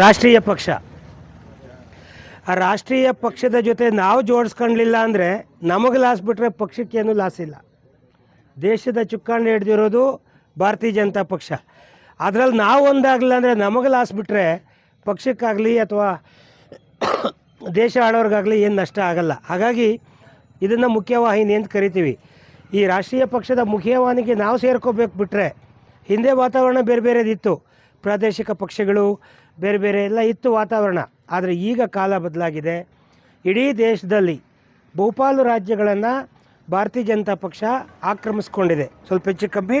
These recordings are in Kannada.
ರಾಷ್ಟ್ರೀಯ ಪಕ್ಷ. ಆ ರಾಷ್ಟ್ರೀಯ ಪಕ್ಷದ ಜೊತೆ ನಾವು ಜೋಡಿಸ್ಕೊಳ್ಲಿಲ್ಲ ಅಂದರೆ ನಮಗೆ ಲಾಸ್ ಬಿಟ್ಟರೆ ಪಕ್ಷಕ್ಕೇನು ಲಾಸ್ ಇಲ್ಲ. ದೇಶದ ಚುಕ್ಕಾಣಿ ಹಿಡಿದಿರೋದು ಭಾರತೀಯ ಜನತಾ ಪಕ್ಷ. ಅದರಲ್ಲಿ ನಾವು ಒಂದಾಗಲಿಲ್ಲ ಅಂದರೆ ನಮಗೆ ಲಾಸ್ ಬಿಟ್ಟರೆ ಪಕ್ಷಕ್ಕಾಗಲಿ ಅಥವಾ ದೇಶ ಆಡೋರಿಗಾಗಲಿ ಏನು ನಷ್ಟ ಆಗಲ್ಲ. ಹಾಗಾಗಿ ಇದನ್ನು ಮುಖ್ಯವಾಹಿನಿ ಅಂತ ಕರಿತೀವಿ. ಈ ರಾಷ್ಟ್ರೀಯ ಪಕ್ಷದ ಮುಖ್ಯವಾಹಿನಿಗೆ ನಾವು ಸೇರ್ಕೋಬೇಕು ಬಿಟ್ಟರೆ ಹಿಂದೆ ವಾತಾವರಣ ಬೇರೆ ಬೇರೆದಿತ್ತು ಪ್ರಾದೇಶಿಕ ಪಕ್ಷಗಳು ಬೇರೆ ಬೇರೆ ಎಲ್ಲ ಇತ್ತು ವಾತಾವರಣ. ಆದರೆ ಈಗ ಕಾಲ ಬದಲಾಗಿದೆ. ಇಡೀ ದೇಶದಲ್ಲಿ ಬಹುಪಾಲು ರಾಜ್ಯಗಳನ್ನು ಭಾರತೀಯ ಜನತಾ ಪಕ್ಷ ಆಕ್ರಮಿಸ್ಕೊಂಡಿದೆ. ಸ್ವಲ್ಪ ಹೆಚ್ಚು ಕಮ್ಮಿ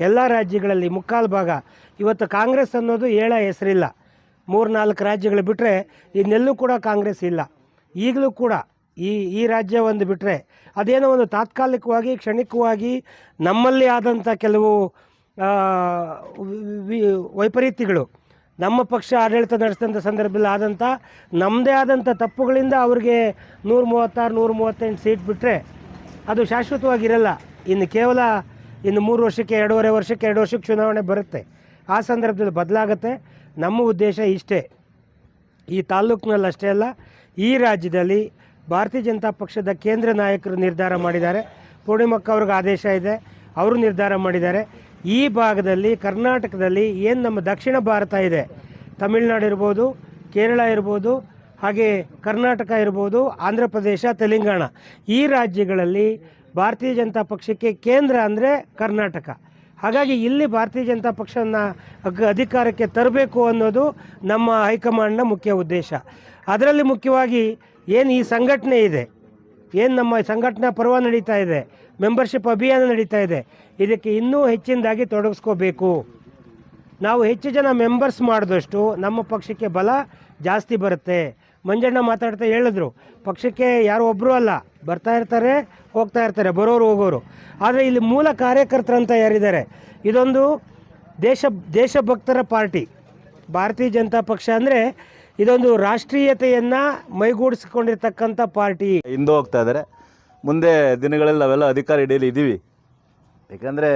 ಎಲ್ಲ ರಾಜ್ಯಗಳಲ್ಲಿ ಮುಕ್ಕಾಲು ಭಾಗ. ಇವತ್ತು ಕಾಂಗ್ರೆಸ್ ಅನ್ನೋದು ಏಳ ಹೆಸರಿಲ್ಲ. ಮೂರು ನಾಲ್ಕು ರಾಜ್ಯಗಳು ಬಿಟ್ಟರೆ ಇನ್ನೆಲ್ಲೂ ಕೂಡ ಕಾಂಗ್ರೆಸ್ ಇಲ್ಲ. ಈಗಲೂ ಕೂಡ ಈ ಈ ರಾಜ್ಯ ಒಂದು ಬಿಟ್ಟರೆ ಅದೇನೋ ಒಂದು ತಾತ್ಕಾಲಿಕವಾಗಿ, ಕ್ಷಣಿಕವಾಗಿ ನಮ್ಮಲ್ಲಿ ಆದಂಥ ಕೆಲವು ವೈಪರೀತ್ಯಗಳು, ನಮ್ಮ ಪಕ್ಷ ಆಡಳಿತ ನಡೆಸಿದಂಥ ಸಂದರ್ಭದಲ್ಲಿ ಆದಂಥ ನಮ್ಮದೇ ಆದಂಥ ತಪ್ಪುಗಳಿಂದ ಅವ್ರಿಗೆ ನೂರ ಮೂವತ್ತಾರು ನೂರ ಮೂವತ್ತೆಂಟು ಸೀಟ್ ಬಿಟ್ಟರೆ ಅದು ಶಾಶ್ವತವಾಗಿರಲ್ಲ. ಇನ್ನು ಕೇವಲ ಇನ್ನು ಮೂರು ವರ್ಷಕ್ಕೆ, ಎರಡೂವರೆ ವರ್ಷಕ್ಕೆ, ಎರಡು ವರ್ಷಕ್ಕೆ ಚುನಾವಣೆ ಬರುತ್ತೆ. ಆ ಸಂದರ್ಭದಲ್ಲಿ ಬದಲಾಗುತ್ತೆ. ನಮ್ಮ ಉದ್ದೇಶ ಇಷ್ಟೇ. ಈ ತಾಲ್ಲೂಕಿನಲ್ಲಿ ಅಷ್ಟೇ ಅಲ್ಲ, ಈ ರಾಜ್ಯದಲ್ಲಿ ಭಾರತೀಯ ಜನತಾ ಪಕ್ಷದ ಕೇಂದ್ರ ನಾಯಕರು ನಿರ್ಧಾರ ಮಾಡಿದ್ದಾರೆ. ಪೂರ್ಣಿಮಕ್ಕ ಅವ್ರಿಗೆ ಆದೇಶ ಇದೆ. ಅವರು ನಿರ್ಧಾರ ಮಾಡಿದ್ದಾರೆ. ಈ ಭಾಗದಲ್ಲಿ, ಕರ್ನಾಟಕದಲ್ಲಿ ಏನು ನಮ್ಮ ದಕ್ಷಿಣ ಭಾರತ ಇದೆ? ತಮಿಳುನಾಡು ಇರ್ಬೋದು, ಕೇರಳ ಇರ್ಬೋದು, ಹಾಗೆ ಕರ್ನಾಟಕ ಇರ್ಬೋದು, ಆಂಧ್ರ ಪ್ರದೇಶ, ತೆಲಂಗಾಣ. ಈ ರಾಜ್ಯಗಳಲ್ಲಿ ಭಾರತೀಯ ಜನತಾ ಪಕ್ಷಕ್ಕೆ ಕೇಂದ್ರ ಅಂದರೆ ಕರ್ನಾಟಕ. ಹಾಗಾಗಿ ಇಲ್ಲಿ ಭಾರತೀಯ ಜನತಾ ಪಕ್ಷನ ಅಧಿಕಾರಕ್ಕೆ ತರಬೇಕು ಅನ್ನೋದು ನಮ್ಮ ಹೈಕಮಾಂಡ್ನ ಮುಖ್ಯ ಉದ್ದೇಶ. ಅದರಲ್ಲಿ ಮುಖ್ಯವಾಗಿ ಏನು ಈ ಸಂಘಟನೆ ಇದೆ? ಏನು ನಮ್ಮ ಸಂಘಟನಾ ಪರ್ವ ನಡೀತಾ ಇದೆ? ಮೆಂಬರ್ಶಿಪ್ ಅಭಿಯಾನ ನಡೀತಾ ಇದೆ? ಇದಕ್ಕೆ ಇನ್ನೂ ಹೆಚ್ಚಿನದಾಗಿ ತೊಡಗಿಸ್ಕೋಬೇಕು. ನಾವು ಹೆಚ್ಚು ಜನ ಮೆಂಬರ್ಸ್ ಮಾಡಿದಷ್ಟು ನಮ್ಮ ಪಕ್ಷಕ್ಕೆ ಬಲ ಜಾಸ್ತಿ ಬರುತ್ತೆ. ಮಂಜಣ್ಣ ಮಾತಾಡ್ತಾ ಹೇಳಿದ್ರು, ಪಕ್ಷಕ್ಕೆ ಯಾರು ಒಬ್ಬರು ಅಲ್ಲ, ಬರ್ತಾ ಇರ್ತಾರೆ, ಹೋಗ್ತಾ ಇರ್ತಾರೆ, ಬರೋರು ಹೋಗೋರು. ಆದರೆ ಇಲ್ಲಿ ಮೂಲ ಕಾರ್ಯಕರ್ತರಂತ ಯಾರಿದ್ದಾರೆ? ಇದೊಂದು ದೇಶ, ದೇಶಭಕ್ತರ ಪಾರ್ಟಿ. ಭಾರತೀಯ ಜನತಾ ಪಕ್ಷ ಅಂದರೆ ಇದೊಂದು ರಾಷ್ಟ್ರೀಯತೆಯನ್ನು ಮೈಗೂಡಿಸಿಕೊಂಡಿರ್ತಕ್ಕಂಥ ಪಾರ್ಟಿ. ಹಿಂದೆ ಹೋಗ್ತಾ ಇದ್ದಾರೆ. ಮುಂದೆ ದಿನಗಳಲ್ಲಿ ನಾವೆಲ್ಲ ಅಧಿಕಾರ ಹಿಡಿಯಲಿ ಇದ್ದೀವಿ ಯಾಕಂದರೆ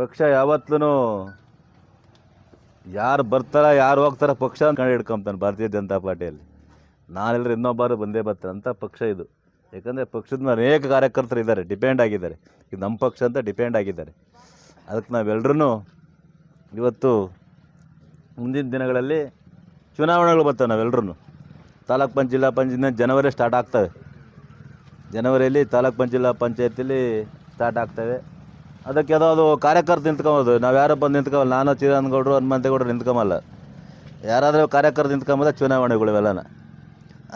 ಪಕ್ಷ ಯಾವತ್ತೂ ಯಾರು ಬರ್ತಾರ, ಯಾರು ಹೋಗ್ತಾರ ಪಕ್ಷ ಕಂಡು ಹಿಡ್ಕೊಂತಾನೆ ಭಾರತೀಯ ಜನತಾ ಪಾರ್ಟಿಯಲ್ಲಿ. ನಾನೆಲ್ಲರೂ ಇನ್ನೊಬ್ಬರು ಬಂದೇ ಬರ್ತಾರೆ. ಅಂತ ಪಕ್ಷ ಇದು. ಯಾಕಂದರೆ ಪಕ್ಷದ ಅನೇಕ ಕಾರ್ಯಕರ್ತರು ಇದ್ದಾರೆ, ಡಿಪೆಂಡ್ ಆಗಿದ್ದಾರೆ. ಇದು ನಮ್ಮ ಪಕ್ಷ ಅಂತ ಡಿಪೆಂಡ್ ಆಗಿದ್ದಾರೆ. ಅದಕ್ಕೆ ನಾವೆಲ್ಲರೂ ಇವತ್ತು ಮುಂದಿನ ದಿನಗಳಲ್ಲಿ ಚುನಾವಣೆಗಳು ಬರ್ತವೆ ನಾವೆಲ್ಲರೂ ತಾಲೂಕ್ ಪಂಚ, ಜಿಲ್ಲಾ ಪಂಚಾಯತ್ ಜನವರಿ ಸ್ಟಾರ್ಟ್ ಆಗ್ತವೆ. ಜನವರಿಯಲ್ಲಿ ತಾಲೂಕ್ ಪಂಚ, ಜಿಲ್ಲಾ ಪಂಚಾಯತಿಲಿ ಸ್ಟಾರ್ಟ್ ಆಗ್ತವೆ. ಅದಕ್ಕೆ ಯಾವುದೋ ಕಾರ್ಯಕರ್ತ ನಿಂತ್ಕೊಬೋದು. ನಾವು ಯಾರೋ ಬಂದು ನಿಂತ್ಕೊಮಲ್ಲ ನಾನು ಚಿರಾನ್ಗೌಡರು ಹನುಮಂತೇಗೌಡರು ನಿಂತ್ಕೊಂಬಲ್ಲ ಯಾರಾದರೂ ಕಾರ್ಯಕರ್ತ ನಿಂತ್ಕೊಂಬೋದ ಚುನಾವಣೆಗಳು ಇವೆಲ್ಲನ?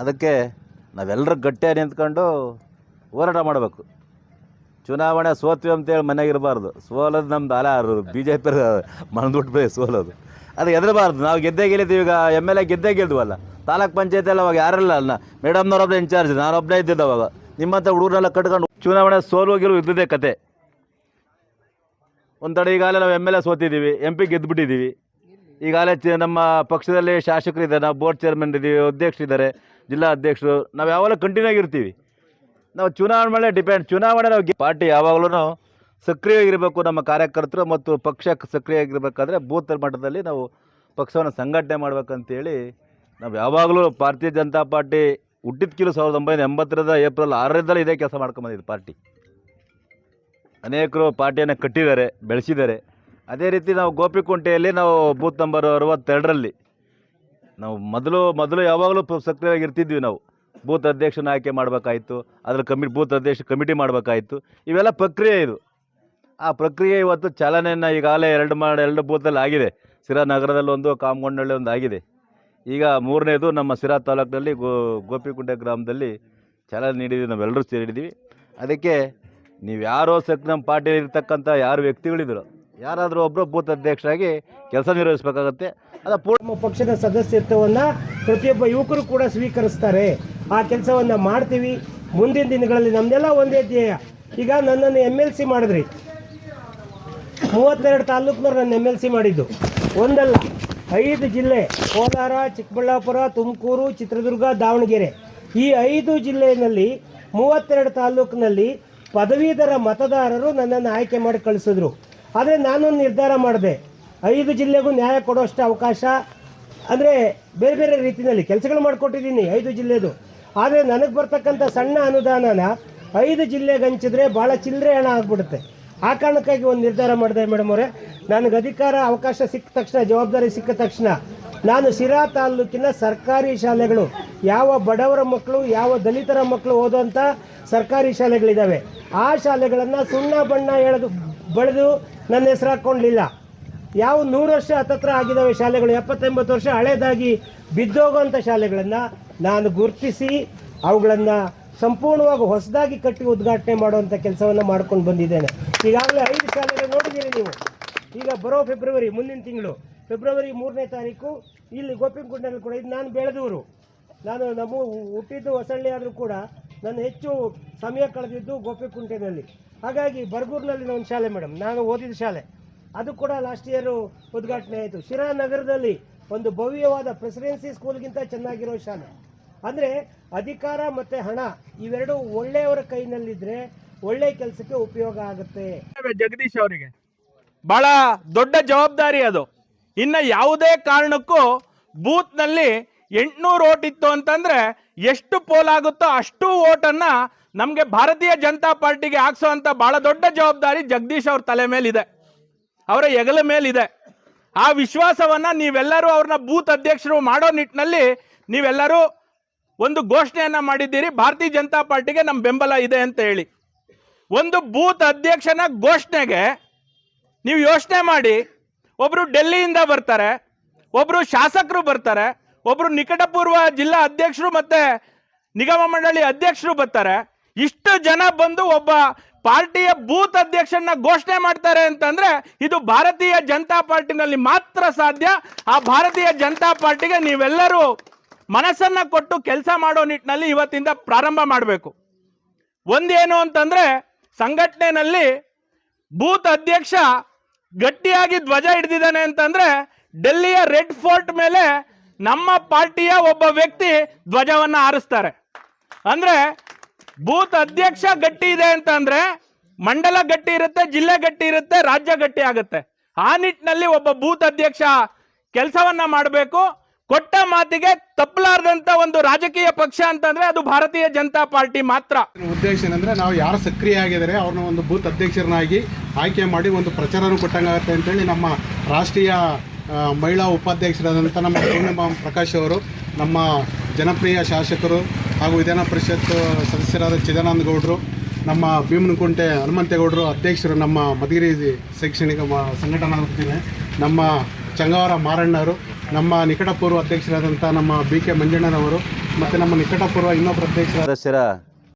ಅದಕ್ಕೆ ನಾವೆಲ್ಲರೂ ಗಟ್ಟಿಯಾಗಿ ನಿಂತ್ಕೊಂಡು ಹೋರಾಟ ಮಾಡಬೇಕು. ಚುನಾವಣೆ ಸೋತ್ವಿ ಅಂತೇಳಿ ಮನೆಗಿರಬಾರ್ದು ಸೋಲೋದು ನಮ್ದು ಅಲ ಬಿ ಜೆ ಪಿ ಮನದುಟ್ಬೇ ಸೋಲೋದು. ಅದು ಹೆದರಬಾರ್ದು. ನಾವು ಗೆದ್ದೇ ಗೆಲ್ಲಿದ್ದೀವಿ ಈಗ ಎಂ ಎಲ್ ಎ ಗೆದ್ದೇ ತಾಲೂಕು ತಾಲೂಕ್ ಎಲ್ಲ ಅವಾಗ ಯಾರಿಲ್ಲ ಅಲ್ಲ ಮೇಡಮ್ನವ್ರೊಬ್ಬನೇ ಇನ್ಚಾರ್ಜ್ ನಾನೊಬ್ಬನೇ ಇದ್ದಿದ್ದೆ ಅವಾಗ. ನಿಮ್ಮಂಥ ಹುಡುಗರೆಲ್ಲ ಕಟ್ಕೊಂಡು ಚುನಾವಣೆ ಸೋಲು ಗೆಲುವು ಕತೆ. ಒಂದು ತಡೆ ಈಗಾಗಲೇ ನಾವು ಎಂ ಎಲ್ ಎ ಸೋತಿದ್ದೀವಿ ಎಂ ಪಿ ಗೆದ್ದುಬಿಟ್ಟಿದ್ದೀವಿ ಈಗಾಗಲೇ ನಮ್ಮ ಪಕ್ಷದಲ್ಲಿ ಶಾಸಕರು ಇದ್ದಾರೆ, ನಾವು ಬೋರ್ಡ್ ಚೇರ್ಮನ್ ಇದ್ದೀವಿ ಅಧ್ಯಕ್ಷರಿದ್ದಾರೆ ಜಿಲ್ಲಾ ಅಧ್ಯಕ್ಷರು. ನಾವು ಯಾವಾಗಲೂ ಕಂಟಿನ್ಯೂ ಆಗಿರ್ತೀವಿ. ನಾವು ಚುನಾವಣೆ ಮೇಲೆ ಡಿಪೆಂಡ್ ಚುನಾವಣೆ ನಾವು ಪಾರ್ಟಿ ಯಾವಾಗಲೂ ಸಕ್ರಿಯವಾಗಿರಬೇಕು ನಮ್ಮ ಕಾರ್ಯಕರ್ತರು ಮತ್ತು ಪಕ್ಷ ಸಕ್ರಿಯವಾಗಿರಬೇಕಾದ್ರೆ ಬೂತ್ ಮಟ್ಟದಲ್ಲಿ ನಾವು ಪಕ್ಷವನ್ನು ಸಂಘಟನೆ ಮಾಡಬೇಕಂತೇಳಿ ನಾವು ಯಾವಾಗಲೂ ಭಾರತೀಯ ಜನತಾ ಪಾರ್ಟಿ ಹುಟ್ಟಿದ ಕಿಲು ಸಾವಿರದ ಒಂಬೈನೂರ ಎಂಬತ್ತರದ ಏಪ್ರಿಲ್ ಆರರಿಂದಲೇ ಇದೇ ಕೆಲಸ ಮಾಡ್ಕೊಂಬಂದಿದ್ದು ಪಾರ್ಟಿ. ಅನೇಕರು ಪಾರ್ಟಿಯನ್ನು ಕಟ್ಟಿದ್ದಾರೆ, ಬೆಳೆಸಿದ್ದಾರೆ. ಅದೇ ರೀತಿ ನಾವು ಗೋಪಿಕುಂಟೆಯಲ್ಲಿ ನಾವು ಬೂತ್ ನಂಬರ್ ಅರವತ್ತೆರಡರಲ್ಲಿ ನಾವು ಮೊದಲು ಮೊದಲು ಯಾವಾಗಲೂ ಸಕ್ರಿಯವಾಗಿ ಇರ್ತಿದ್ವಿ ನಾವು. ಬೂತ್ ಅಧ್ಯಕ್ಷನ ಆಯ್ಕೆ ಮಾಡಬೇಕಾಯಿತು ಅದ್ರ ಕಮಿ ಬೂತ್ ಅಧ್ಯಕ್ಷ ಕಮಿಟಿ ಮಾಡಬೇಕಾಯಿತು. ಇವೆಲ್ಲ ಪ್ರಕ್ರಿಯೆ ಇದು. ಆ ಪ್ರಕ್ರಿಯೆ ಇವತ್ತು ಚಾಲನೆಯನ್ನು ಈಗಾಗಲೇ ಎರಡು ಮಾಡಿ ಎರಡು ಬೂತಲ್ಲಿ ಆಗಿದೆ. ಸಿರಾ ನಗರದಲ್ಲಿ ಒಂದು, ಕಾಮಗೊಂಡಳ್ಳಿ ಒಂದು ಆಗಿದೆ. ಈಗ ಮೂರನೇದು ನಮ್ಮ ಸಿರಾ ತಾಲೂಕಿನಲ್ಲಿ ಗೋ ಗೋಪಿಕುಂಡೆ ಗ್ರಾಮದಲ್ಲಿ ಚಾಲನೆ ನೀಡಿದ್ವಿ ನಾವೆಲ್ಲರೂ ಸೇರಿದ್ದೀವಿ. ಅದಕ್ಕೆ ನೀವು ಯಾರೋ ಸಕ್ ನಮ್ಮ ಪಾರ್ಟಿಯಲ್ಲಿ ಇರ್ತಕ್ಕಂಥ ಯಾರು ವ್ಯಕ್ತಿಗಳಿದ್ರು, ಯಾರಾದರೂ ಒಬ್ಬರು ಬೂತ್ ಅಧ್ಯಕ್ಷರಾಗಿ ಕೆಲಸ ನಿರ್ವಹಿಸಬೇಕಾಗತ್ತೆ. ಅದು ಪೂರ್ಣ ಪಕ್ಷದ ಸದಸ್ಯತ್ವವನ್ನು ಪ್ರತಿಯೊಬ್ಬ ಯುವಕರು ಕೂಡ ಸ್ವೀಕರಿಸ್ತಾರೆ. ಆ ಕೆಲಸವನ್ನು ಮಾಡ್ತೀವಿ. ಮುಂದಿನ ದಿನಗಳಲ್ಲಿ ನಮ್ದೆಲ್ಲ ಒಂದೇ ಧ್ಯೇಯ. ಈಗ ನನ್ನನ್ನು ಎಂ ಎಲ್ ಸಿ ಮಾಡಿದ್ರಿ. ಮೂವತ್ತೆರಡು ತಾಲೂಕಿನವ್ರು ನನ್ನ ಎಂ ಎಲ್ ಸಿ ಮಾಡಿದ್ದು. ಒಂದಲ್ಲ, ಐದು ಜಿಲ್ಲೆ, ಕೋಲಾರ, ಚಿಕ್ಕಬಳ್ಳಾಪುರ, ತುಮಕೂರು, ಚಿತ್ರದುರ್ಗ, ದಾವಣಗೆರೆ. ಈ ಐದು ಜಿಲ್ಲೆಯಲ್ಲಿ ಮೂವತ್ತೆರಡು ತಾಲೂಕಿನಲ್ಲಿ ಪದವೀಧರ ಮತದಾರರು ನನ್ನನ್ನು ಆಯ್ಕೆ ಮಾಡಿ ಕಳಿಸಿದ್ರು. ಆದರೆ ನಾನು ನಿರ್ಧಾರ ಮಾಡಿದೆ. ಐದು ಜಿಲ್ಲೆಗೂ ನ್ಯಾಯ ಕೊಡೋಷ್ಟು ಅವಕಾಶ, ಅಂದರೆ ಬೇರೆ ಬೇರೆ ರೀತಿಯಲ್ಲಿ ಕೆಲಸಗಳು ಮಾಡಿಕೊಟ್ಟಿದ್ದೀನಿ ಐದು ಜಿಲ್ಲೆದು. ಆದರೆ ನನಗೆ ಬರ್ತಕ್ಕಂಥ ಸಣ್ಣ ಅನುದಾನನ ಐದು ಜಿಲ್ಲೆಗೆ ಹಂಚಿದ್ರೆ ಭಾಳ ಚಿಲ್ಲರೆ ಹಣ ಆಗ್ಬಿಡುತ್ತೆ. ಆ ಕಾರಣಕ್ಕಾಗಿ ಒಂದು ನಿರ್ಧಾರ ಮಾಡಿದೆ, ಮೇಡಮ್ ಅವರೇ. ನನಗೆ ಅಧಿಕಾರ, ಅವಕಾಶ ಸಿಕ್ಕ ತಕ್ಷಣ, ಜವಾಬ್ದಾರಿ ಸಿಕ್ಕ ತಕ್ಷಣ ನಾನು ಸಿರಾ ತಾಲೂಕಿನ ಸರ್ಕಾರಿ ಶಾಲೆಗಳು, ಯಾವ ಬಡವರ ಮಕ್ಕಳು, ಯಾವ ದಲಿತರ ಮಕ್ಕಳು ಓದುವಂಥ ಸರ್ಕಾರಿ ಶಾಲೆಗಳಿದ್ದಾವೆ. ಆ ಶಾಲೆಗಳನ್ನು ಸುಣ್ಣ ಬಣ್ಣ ಎಳೆದು, ಬಳೆದು ನನ್ನ ಹೆಸರು ಹಾಕ್ಕೊಂಡಿಲ್ಲ. ಯಾವ ನೂರು ವರ್ಷ ಹತ್ತತ್ರ ಆಗಿದ್ದಾವೆ ಶಾಲೆಗಳು, ಎಪ್ಪತ್ತೆಂಬತ್ತು ವರ್ಷ ಹಳೇದಾಗಿ ಬಿದ್ದೋಗುವಂಥ ಶಾಲೆಗಳನ್ನು ನಾನು ಗುರುತಿಸಿ, ಅವುಗಳನ್ನು ಸಂಪೂರ್ಣವಾಗಿ ಹೊಸದಾಗಿ ಕಟ್ಟಿ ಉದ್ಘಾಟನೆ ಮಾಡುವಂಥ ಕೆಲಸವನ್ನು ಮಾಡ್ಕೊಂಡು ಬಂದಿದ್ದೇನೆ. ಈಗಾಗಲೇ ಐದು ಶಾಲೆಗಳು ನೋಡಿದ್ದೀರಿ ನೀವು. ಈಗ ಬರೋ ಫೆಬ್ರವರಿ ಮುಂದಿನ ತಿಂಗಳು. ಫೆಬ್ರವರಿ ಮೂರನೇ ತಾರೀಕು, ಇಲ್ಲಿ ಗೋಪಿಂಗುಂಡಲ್ಲಿ ಕೂಡ ಇದು ನಾನು ಬೆಳೆದವರು ನಾನು ನಮ್ಮ ಹುಟ್ಟಿದ್ದು ಹೊಸಳ್ಳಿ ಆದರೂ ಕೂಡ ನಾನು ಹೆಚ್ಚು ಸಮಯ ಕಳೆದಿದ್ದು ಗೋಪಿಕುಂಟೆನಲ್ಲಿ. ಹಾಗಾಗಿ ಬರ್ಗೂರ್ನಲ್ಲಿ ಒಂದು ಶಾಲೆ ಮೇಡಮ್ ನಾನು ಓದಿದ ಶಾಲೆ. ಅದು ಕೂಡ ಲಾಸ್ಟ್ ಇಯರು ಉದ್ಘಾಟನೆ ಆಯಿತು. ಶಿರಾ ನಗರದಲ್ಲಿ ಒಂದು ಭವ್ಯವಾದ ಪ್ರೆಸಿಡೆನ್ಸಿ ಸ್ಕೂಲ್ಗಿಂತ ಚೆನ್ನಾಗಿರೋ ಶಾಲೆ. ಅಂದರೆ ಅಧಿಕಾರ ಮತ್ತು ಹಣ ಇವೆರಡು ಒಳ್ಳೆಯವರ ಕೈನಲ್ಲಿದ್ದರೆ ಒಳ್ಳೆ ಕೆಲಸಕ್ಕೆ ಉಪಯೋಗ ಆಗುತ್ತೆ. ಜಗದೀಶ್ ಅವರಿಗೆ. ಬಹಳ ದೊಡ್ಡ ಜವಾಬ್ದಾರಿ ಅದು. ಇನ್ನು ಯಾವುದೇ ಕಾರಣಕ್ಕೂ ಬೂತ್ನಲ್ಲಿ ಎಂಟುನೂರು ಓಟ್ ಇತ್ತು ಅಂತಂದರೆ ಎಷ್ಟು ಪೋಲ್ ಆಗುತ್ತೋ ಅಷ್ಟು ಓಟನ್ನು ನಮಗೆ ಭಾರತೀಯ ಜನತಾ ಪಾರ್ಟಿಗೆ ಹಾಕ್ಸೋವಂಥ ಬಹಳ ದೊಡ್ಡ ಜವಾಬ್ದಾರಿ ಜಗದೀಶ್ ಅವ್ರ ತಲೆ ಮೇಲಿದೆ. ಅವರ ಹೆಗಲ ಮೇಲಿದೆ. ಆ ವಿಶ್ವಾಸವನ್ನು ನೀವೆಲ್ಲರೂ ಅವ್ರನ್ನ ಬೂತ್ ಅಧ್ಯಕ್ಷರು ಮಾಡೋ ನಿಟ್ಟಿನಲ್ಲಿ ನೀವೆಲ್ಲರೂ ಒಂದು ಘೋಷಣೆಯನ್ನ ಮಾಡಿದ್ದೀರಿ, ಭಾರತೀಯ ಜನತಾ ಪಾರ್ಟಿಗೆ ನಮ್ಮ ಬೆಂಬಲ ಇದೆ ಅಂತ ಹೇಳಿ. ಒಂದು ಬೂತ್ ಅಧ್ಯಕ್ಷನ ಘೋಷಣೆಗೆ ನೀವು ಯೋಚನೆ ಮಾಡಿ, ಒಬ್ರು ಡೆಲ್ಲಿಯಿಂದ ಬರ್ತಾರೆ, ಒಬ್ರು ಶಾಸಕರು ಬರ್ತಾರೆ, ಒಬ್ರು ನಿಕಟಪೂರ್ವ ಜಿಲ್ಲಾ ಅಧ್ಯಕ್ಷರು ಮತ್ತೆ ನಿಗಮ ಮಂಡಳಿ ಅಧ್ಯಕ್ಷರು ಬರ್ತಾರೆ. ಇಷ್ಟು ಜನ ಬಂದು ಒಬ್ಬ ಪಾರ್ಟಿಯ ಬೂತ್ ಅಧ್ಯಕ್ಷನ ಘೋಷಣೆ ಮಾಡ್ತಾರೆ ಅಂತಂದ್ರೆ ಇದು ಭಾರತೀಯ ಜನತಾ ಪಾರ್ಟಿನಲ್ಲಿ ಮಾತ್ರ ಸಾಧ್ಯ. ಆ ಭಾರತೀಯ ಜನತಾ ಪಾರ್ಟಿಗೆ ನೀವೆಲ್ಲರೂ ಮನಸ್ಸನ್ನ ಕೊಟ್ಟು ಕೆಲಸ ಮಾಡೋ ನಿಟ್ಟಿನಲ್ಲಿ ಇವತ್ತಿಂದ ಪ್ರಾರಂಭ ಮಾಡಬೇಕು. ಒಂದೇನು ಅಂತಂದ್ರೆ ಸಂಘಟನೆಯಲ್ಲಿ ಬೂತ್ ಅಧ್ಯಕ್ಷ ಗಟ್ಟಿಯಾಗಿ ಧ್ವಜ ಹಿಡಿದಿದ್ದಾನೆ ಅಂತಂದ್ರೆ, ಡೆಲ್ಲಿಯ ರೆಡ್ ಫೋರ್ಟ್ ಮೇಲೆ ನಮ್ಮ ಪಾರ್ಟಿಯ ಒಬ್ಬ ವ್ಯಕ್ತಿ ಧ್ವಜವನ್ನ ಆರಿಸ್ತಾರೆ ಅಂದ್ರೆ, ಬೂತ್ ಅಧ್ಯಕ್ಷ ಗಟ್ಟಿ ಇದೆ ಅಂತಂದ್ರೆ, ಮಂಡಲ ಗಟ್ಟಿ ಇರುತ್ತೆ, ಜಿಲ್ಲೆ ಗಟ್ಟಿ ಇರುತ್ತೆ, ರಾಜ್ಯ ಗಟ್ಟಿ ಆಗುತ್ತೆ. ಆ ನಿಟ್ಟಿನಲ್ಲಿ ಒಬ್ಬ ಬೂತ್ ಅಧ್ಯಕ್ಷ ಕೆಲಸವನ್ನ ಮಾಡಬೇಕು. ಕೊಟ್ಟ ಮಾತಿಗೆ ತಪ್ಪಲಾರದಂತ ಒಂದು ರಾಜಕೀಯ ಪಕ್ಷ ಅಂತಂದ್ರೆ ಅದು ಭಾರತೀಯ ಜನತಾ ಪಾರ್ಟಿ ಮಾತ್ರ. ಉದ್ದೇಶ ಏನಂದ್ರೆ ನಾವು ಯಾರು ಸಕ್ರಿಯ ಆಗಿದ್ದಾರೆ ಅವ್ರನ್ನ ಒಂದು ಬೂತ್ ಅಧ್ಯಕ್ಷರನ್ನಾಗಿ ಆಯ್ಕೆ ಮಾಡಿ ಒಂದು ಪ್ರಚಾರನೂ ಕೊಟ್ಟಂಗಾಗತ್ತೆ ಅಂತೇಳಿ ನಮ್ಮ ರಾಷ್ಟ್ರೀಯ ಮಹಿಳಾ ಉಪಾಧ್ಯಕ್ಷರಾದಂಥ ನಮ್ಮ ಪೂರ್ಣಿಮಾ ಪ್ರಕಾಶ್ ಅವರು, ನಮ್ಮ ಜನಪ್ರಿಯ ಶಾಸಕರು ಹಾಗೂ ವಿಧಾನ ಪರಿಷತ್ ಸದಸ್ಯರಾದ ಚಿದಾನಂದ ಗೌಡರು, ನಮ್ಮ ಭೀಮನಕುಂಟೆ ಹನುಮಂತೇಗೌಡರು ಅಧ್ಯಕ್ಷರು, ನಮ್ಮ ಮಧುಗಿರಿ ಶೈಕ್ಷಣಿಕ ಸಂಘಟನಾ ನಮ್ಮ ಚಂಗವರ ಮಾರಣ್ಣವರು ನಮ್ಮ ನಿಕಟಪೂರ್ವ ಅಧ್ಯಕ್ಷರಾದಂಥ ನಮ್ಮ ಬಿ ಕೆ ಮಂಜಣ್ಣನವರು ಮತ್ತು ನಮ್ಮ ನಿಕಟಪೂರ್ವ ಇನ್ನೊಬ್ಬರು ಅಧ್ಯಕ್ಷರಾದ ಸದಸ್ಯರ